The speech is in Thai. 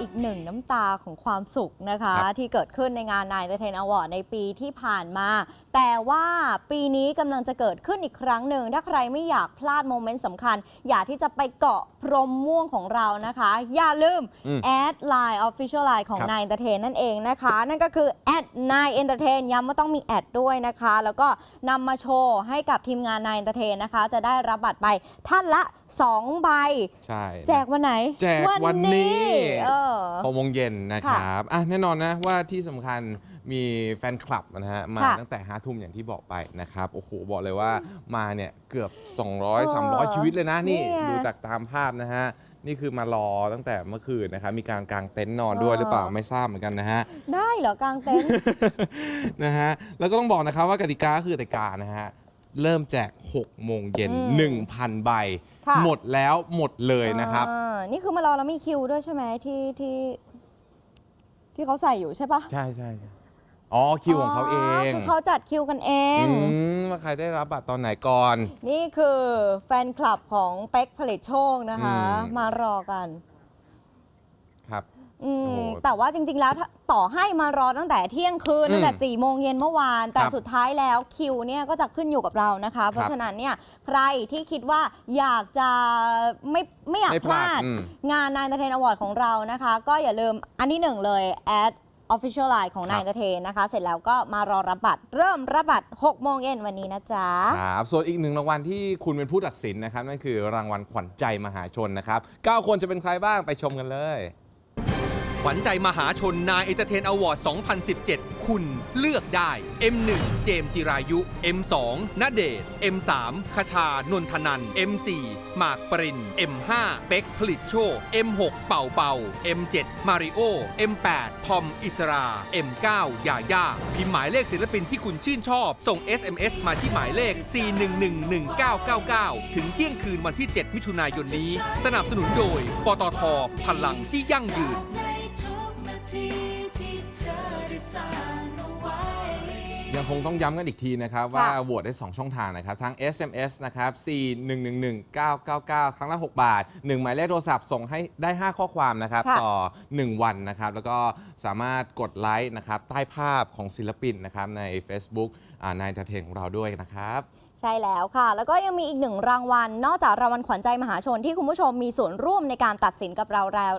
อีกหนึ่งน้ำตาของความสุขนะคะครับที่เกิดขึ้นในงานนายเทนอวอร์ดในปีที่ผ่านมา แต่ว่าปีนี้กำลังจะเกิดขึ้นอีกครั้งหนึ่ง ถ้าใครไม่อยากพลาดโมเมนต์สำคัญ อยากที่จะไปเกาะพรมม่วงของเรานะคะ อย่าลืมอืมแอดไลน์ Official Line ของ ครับนายเ e นนั่นเองนะคะ นั่นก็คือแอดนายเอนเตอร์เทนย้ำว่าต้องมีแอดด้วยนะคะ แล้วก็นำมาโชว์ให้กับทีมงานนายเอนเตอร์เทนนะคะ จะได้รับบัตรไปท่านละ 2 ใบ ใช่ แจกวันไหนแจกวันนี้ เออ หกโมงเย็นนะครับอะแน่นอนนะว่าที่สำคัญ มีแฟนคลับนะฮะมาค่ะตั้งแต่ห้าทุ่มอย่างที่บอกไปนะครับ โอ้โห บอกเลยว่ามาเนี่ยเกือบ 200เออ300 ชีวิตเลยนะนี่ เนี่ยดูจากตามภาพนะฮะ นี่คือมารอตั้งแต่เมื่อคืนนะครับ มีการกางเต็นท์นอนด้วยหรือเปล่าไม่ทราบเหมือนกันนะฮะ ได้เหรอกลางเต็นท์ นะฮะ แล้วก็ต้องบอกนะครับว่ากติกาคือกติกานะฮะ เริ่มแจก 6 โมงเย็น อืม1,000 ใบ ค่ะ หมดแล้วหมดเลยนะครับ อ่านี่คือมารอแล้วมีคิวด้วยใช่ไหมที่ที่ ที่เขาใส่อยู่ใช่ปะ ใช่ใช่ใช่ อ๋อคิวของเขาเองคือเขาจัดคิวกันเอง อืมว่าใครได้รับบัตรตอนไหนก่อน นี่คือแฟนคลับของเป๊กผลิตโชคนะคะ อืม มารอกัน ครับ อืมโอ้โหแต่ว่าจริงๆ แล้วถ้าต่อให้มารอตั้งแต่เที่ยงคืนอืมตั้งแต่4ี่โมงเย็นเมื่อวาน แต่ครับสุดท้ายแล้วคิวเนี่ยก็จะขึ้นอยู่กับเรานะคะ เพราะฉะนั้นเนี่ยใครที่คิดว่าอยากจะไม่ไม่อยากไม่พพลาลาดดอืมงานนายเทนอวอร์ดของเรานะคะ ก็อย่าลืมอันที่หนึ่งเลยแอด Official Line ของนายเทนนะคะ เสร็จแล้วก็มารอรับบัตร เริ่มรับบัตร6โมงเย็นวันนี้นะจ๊ะ ครับส่วนอีกหนึ่งรางวัลที่คุณเป็นผู้ตัดสินนะครับ นั่นคือรางวัลขวัญใจมหาชนนะครับ 9 คนจะเป็นใครบ้างไปชมกันเลย ขวัญใจมหาชนนายเอเตเทนอวอร์ด 2017 คุณเลือกได้ M1 เจมส์จิรายุ M2 ณเดช M3 คชานนทนัน M4 หมากปริน M5 เป็กผลิตโชค M6 เป่าเป่า M7 มาริโอ M8 ทอมอิสรา M9 ยาย่าพิมพ์หมายเลขศิลปินที่คุณชื่นชอบ ส่ง SMS มาที่หมายเลข 4111999 ถึงเที่ยงคืนวันที่ 7 มิถุนายนนี้ สนับสนุนโดย ปตท พลังที่ยั่งยืน ทุกนาทีที่เธอได้สร้างเอาไว้ ยังคงต้องย้ำกันอีกทีนะครับ ว่าค่ะ โหวตได้ 2 ช่องทางนะครับ ทั้ง SMS นะครับ 4 1 1 1 9 9 9 ครั้งละ 6 บาท 1 หมายเลขโทรศัพท์ส่งให้ได้ 5 ข้อความนะครับ ค่ะต่อ 1 วันนะครับ แล้วก็สามารถกดไลค์นะครับ ใต้ภาพของศิลปินนะครับ ใน Facebook นายเทเทนของเราด้วยนะครับ ใช่แล้วค่ะ แล้วก็ยังมีอีกหนึ่งรางวัล นอกจากรางวัลขวัญใจมหาชนที่คุณผู้ชมมีส่วนร่วมในการตัดสินกับเราแล้ว